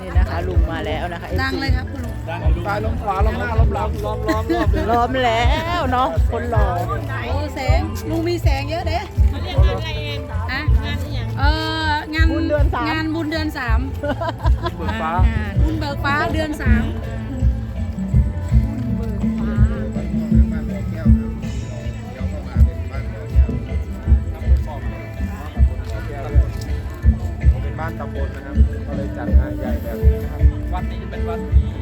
นี่นะคะลุงมาแล้วนะคะดังเลยครับคุณลุงซ้ายล้มขวาล้มหน้าล้มหลังล้อมล้อมรอบเลยล้อมแล้วเนาะคนหล่อโอ้แสงลุงมีแสงเยอะเด้ฮะเอองานบุญเดือนสามงานบุญเดือนสามเบิกฟ้าบุญเบิกฟ้าเดือนสาม ตำบลนะครับก็เลยจัดงานใหญ่แบบนี้นะครับ วัดนี้จะเป็นวัดที่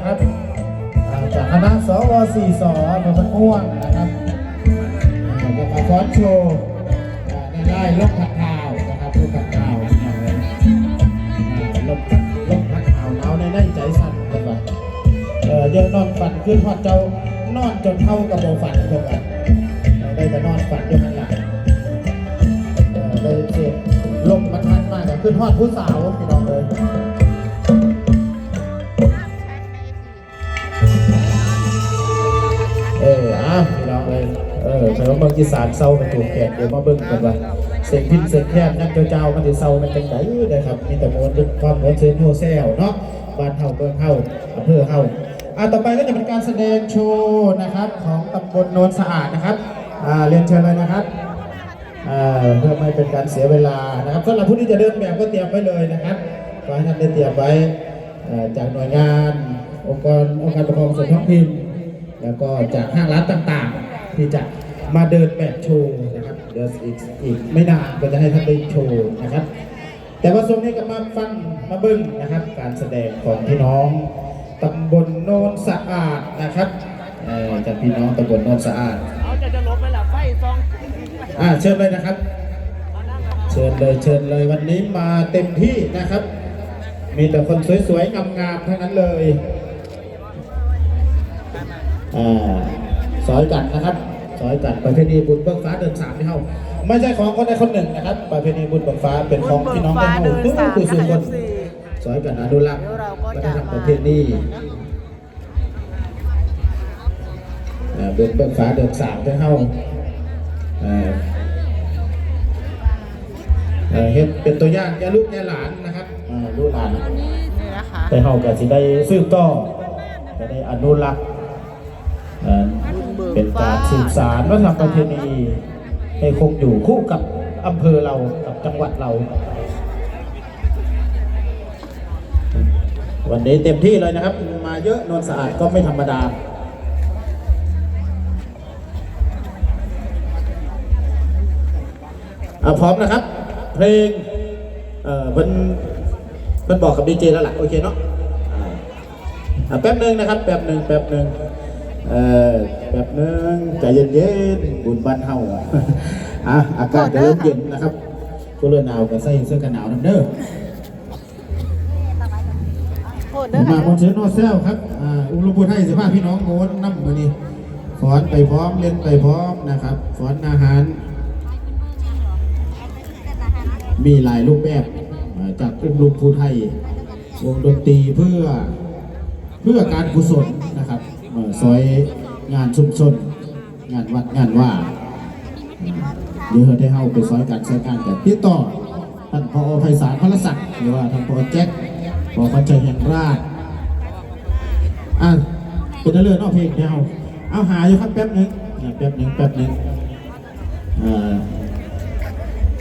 นะครับจากคณะสวสี่สอมาพันม่วงนะครับอ่าจะมาฟ้อนโชว์ไร่ลบผัดข่าวนะครับลบผัดข่าวอย่างไรอ่าลบลบผัดข่าวหนาในในใจสั่นเลยว่ะเออเดี๋ยอะนอนฝันขึ้นฮอดเจ้านอนจนเท่ากับโบฝันเท่ากันเออได้แต่นอนฝันอยู่นั่นแหละเอ่อเลยเจ็บลมมันพัดมากขึ้นฮอดผู้สาวพี่น้องเลย เออแต่ว่าเมืองอีสานเศร้าเป็นตัวแขกเดี๋ยวมาเบิ่งกันว่าเสียงพินเสียงแคบนักเจ้าๆมันจะเศร้ามันจังไดนะครับมีแต่มวลความมวลเชิญโฮเซลเนาะบ้านเฮาเมืองเฮาอำเภอเฮาอะต่อไปก็จะเป็นการแสดงโชว์นะครับของตำบลโนนสะอาดนะครับอ่าเรียนเชิญเลยนะครับอ่าเพื่อไม่เป็นการเสียเวลานะครับสำหรับผู้ที่จะเดินแบบก็เตรียมไว้เลยนะครับขอให้ท่านได้เตรียมไว้จากหน่วยงาน องค์กรองค์การปกครองส่วนท้องถิ่นแล้วก็จากห้างร้านต่างๆ ที่จะมาเดินแบบโชว์นะครับเดี๋ยวอีกอีกไม่นานก็จะให้ท่านได้โชว์นะครับ แต่ว่าช่วงนี้ก็มาฟังมาเบิ้งนะครับ การแสดงของพี่น้องตำบลโนนสะอาดนะครับเอ่อจากพี่น้องตำบลโนนสะอาดเอาจะจะลบไปละไฟซองอ่าเชิญเลยนะครับ เชิญเลยเชิญเลยวันนี้มาเต็มที่นะครับ มีแต่คนสวยๆงามๆทั้งนั้นเลยอ่าสอยกัดนะครับ สอยกัดประเพณีบุญเบิกฟ้าเดินสามที่เฮาไม่ใช่ของคนใดคนหนึ่งนะครับ ประเพณีบุญเบิกฟ้าเป็นของพี่น้องฟ้าเฮาเดินทุกสามผู้สุนะคคะน FC สอยกัดอนุรักษ์เดี๋ยวเราก็วัฒจะนธรรมมาประเพณีอ่าบุญเบิกฟ้าเดินสามที่เฮาอ่าเอ่อเฮ็ดเป็นตัวอย่างแก่ลูกแก่หลานนะครับอ่าลูกหลานนี่นะคะแต่เฮาก็สิได้สืบต่อจะได้อนุรักษ์ เป็นการสืบสารวัฒนธรรมประเพณีให้คงอยู่คู่กับอำเภอเรากับจังหวัดเรา วันนี้เต็มที่เลยนะครับ มาเยอะนวลสะอาดก็ไม่ธรรมดาอะพร้อมนะครับ เพลงเอ่อเพิ่นเพิ่นบอกกับดีเจแล้วล่ะโอเคเนาะอ่าแป๊บหนึ่งนะครับ แป๊บหนึ่งแป๊บหนึ่ง เออแป๊บนึงใจเย็นๆบุญบ้านเฮาอะอากาศเริ่มเย็นนะครับก็เริ่มหนาวก็ใส่เสื้อกันหนาวน้ำเด้อโทษเด้อมาคอนเสิร์ตโนเซลครับอ่าอุ้มลูกพูดให้สิพาพี่น้องโงนน้ำมานี่ฟ้อนไปพร้อมเล่นไปพร้อมนะครับฟ้อนอาหาร มีหลายรูปแบบจากอุ้มลูกพูดให้วงดนตรีเพื่อเพื่อการกุศลนะครับ ซอยงานชุมชน งานวัดงานว่าเดี๋ยวได้เฮาไปซอยการซอยการกันติดต่อท่านพอไพศาลพระศักดิ์หรือว่าท่านพอแจ็คพอพันใจแห่งราชอะเป็นเรื่องนอกเพลงเดียวเอาหาอยู่ครับแป๊บหนึงอะแป๊บหนึงแป๊บหนึงอ่า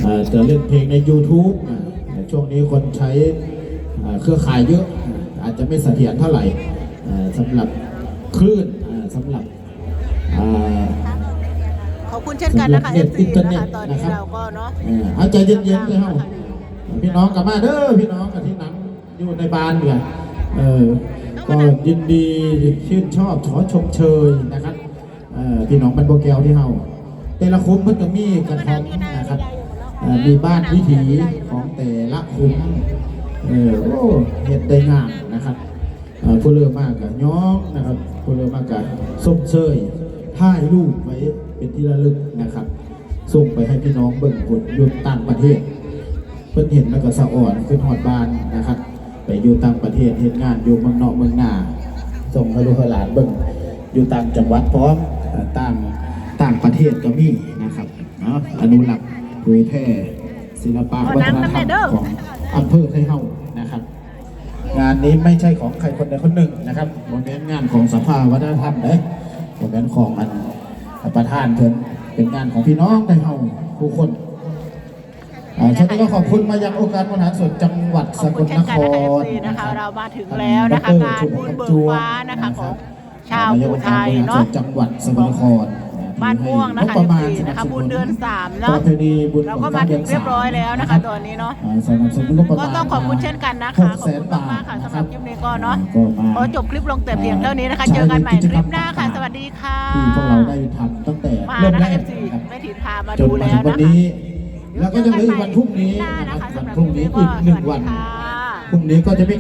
อ่าจะเล่นเพลงใน YouTube แต่ช่วงนี้คนใช้อ่าเครือข่ายเยอะ อาจจะไม่เสถียรเท่าไหร่อ่าสำหรับ คลื่นอ่าสำหรับอ่าขอบคุณเช่นกันนะคะเน็ต FC อินเทอร์เน็นะตคะตอนนี้นะครับเราก็เนาะเออเอาใจเย็นๆเลยเฮาพี่น้องกลับมาเด้อพี่น้องกับที่หนังอยู่ในบ้านเนี่ยเออก็ยินดีชื่นชอบขอชมเชยนะครับเออพี่น้องบรรโบแก้วที่เฮาแต่ละคุ้มมันก็มีกระท่อมนะครับเอ่อมีบ้านวิถีของแต่ละคุ้มเออโอ้เห็ดได้งามนะครับเอ่อ ผู้เลือกมากกับย้องนะครับผู้เลือกมากกับส้มเชยถ่ายรูปไว้เป็นที่ระลึกนะครับ ส่งไปให้พี่น้องเบิ่งผลอยู่ต่างประเทศ เพิ่นเห็นแล้วก็สะอ่อนขึ้นหอดบ้านนะครับ ไปอยู่ต่างประเทศเห็นงานอยู่เมืองนอกเมืองนาส่งให้ลูกหลานเบิ่งอยู่ต่างจังหวัดพร้อมต่างต่างประเทศก็มีนะครับเนาะอนุรักษ์เผยแพร่ศิลปะวัฒนธรรมของอำเภอไทเฮา นะครับงานนี้ไม่ใช่ของใครคนใดคนหนึ่งนะครับโมเมนงานของสภาวัฒนธรรมเด้โมเมนของอันประธานเพิ่นเป็นงานของพี่น้องไทเฮาผู้คนอ่าช่วงนี้ก็ขอบคุณมายังองค์การบริหารส่วนจังหวัดขสอบกคุณลเช่นนคกันนะคะร FC นะคะบเรามาถึงแล้วนะคะดงานรบุญชุเบิกฟ้านะคะรับของชาวมภูไทยองค์การบริหรส่วเนาะจังหวัดสกลนคร บ้านม่วงนะคะงบประมาณ FC นะคะสบสบุญเดือนสามปเนาะระเพณีบุญเราก็มาถึงเรียบร้อยแล้วนะคะตอนนี้เนาะอ่สนับสนุนงบประมาณก็ต้องขอบคุณเช่นกันนะคะหกขอบแสคุนณบาทมากๆค่ะสำหรับคลิปนี้ก็เนาะก็มาขอจบคลิปลงแต่เพียงเท่านี้นะคะ เจอกันใหม่คลิปหน้าค่ะ สวัสดีค่ะที่พวกเราได้ทำตั้งแต่มาเริ่มนะแรคะก FC นะครับแม่ถินพามาจดูนมาแล้ถึวงวันนะคะนี้แล้วก็ยังเหลืออีกวันพรุ่งนี้คลิปหน้านะนะคคะรับสำวันหรับพรุ่งนี้อีกหนึ่งคลิปวันค่ะพรุ่งนี้ก็จะเป็น